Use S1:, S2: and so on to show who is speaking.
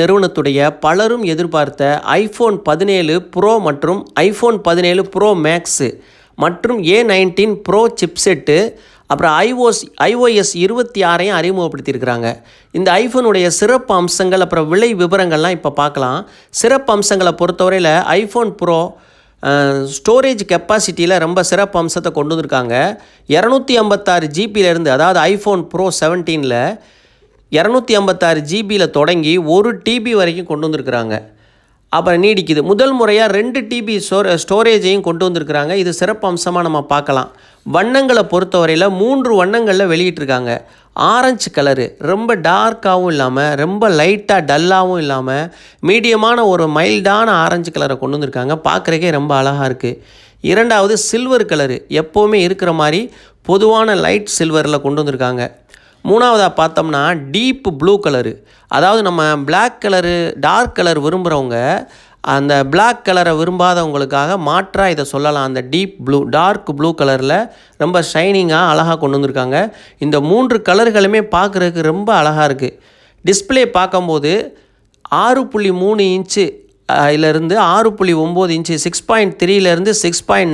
S1: நிறுவனத்துடைய பலரும் எதிர்பார்த்த ஐஃபோன் பதினேழு ப்ரோ மற்றும் ஐஃபோன் பதினேழு ப்ரோ மேக்ஸு மற்றும் ஏ நைன்டீன் ப்ரோ சிப்செட்டு அப்புறம் ஐஓஸ் ஐஓஎஸ் இருபத்தி ஆறையும் அறிமுகப்படுத்தியிருக்கிறாங்க. இந்த ஐஃபோனுடைய சிறப்பு அம்சங்கள் அப்புறம் விலை விவரங்கள்லாம் இப்போ பார்க்கலாம். சிறப்பு அம்சங்களை பொறுத்தவரையில் ஐஃபோன் ப்ரோ ஸ்டோரேஜ் கெப்பாசிட்டியில் ரொம்ப சிறப்பு அம்சத்தை கொண்டு வந்திருக்காங்க. இரநூத்தி ஐம்பத்தாறு ஜிபியிலேருந்து அதாவது ஐஃபோன் ப்ரோ செவன்டீனில் இரநூத்தி ஐம்பத்தாறு ஜிபியில் தொடங்கி ஒரு டிபி வரைக்கும் கொண்டு வந்திருக்கிறாங்க. அப்புறம் நீடிக்குது. முதல் முறையாக ரெண்டு டிபி ஸ்டோர் ஸ்டோரேஜையும் கொண்டு வந்திருக்கிறாங்க. இது சிறப்பு அம்சமாக நம்ம பார்க்கலாம். வண்ணங்களை பொறுத்தவரையில் மூன்று வண்ணங்களில் வெளியிட்டிருக்காங்க. ஆரஞ்சு கலரு ரொம்ப டார்க்காகவும் இல்லாமல் ரொம்ப லைட்டாக டல்லாகவும் இல்லாமல் மீடியமான ஒரு மைல்டான ஆரஞ்சு கலரை கொண்டு வந்திருக்காங்க. பார்க்குறக்கே ரொம்ப அழகாக இருக்குது இரண்டாவது சில்வர் கலரு எப்போவுமே இருக்கிற மாதிரி பொதுவான லைட் சில்வரில் கொண்டு வந்திருக்காங்க. மூணாவதாக பார்த்தோம்னா டீப் ப்ளூ கலரு அதாவது நம்ம பிளாக் கலரு டார்க் கலர் விரும்புகிறவங்க அந்த பிளாக் கலரை விரும்பாதவங்களுக்காக மாற்றாக இதை சொல்லலாம். அந்த டீப் ப்ளூ டார்க் ப்ளூ கலரில் ரொம்ப ஷைனிங்காக அழகாக கொண்டு வந்திருக்காங்க. இந்த மூன்று கலர்களுமே பார்க்குறதுக்கு ரொம்ப அழகாக இருக்குது டிஸ்பிளே பார்க்கும்போது ஆறு புள்ளி மூணு இன்ச்சு இருந்து ஆறு புள்ளி ஒம்பது இன்ச்சு சிக்ஸ் பாயிண்ட் த்ரீலேருந்து சிக்ஸ் பாயிண்ட்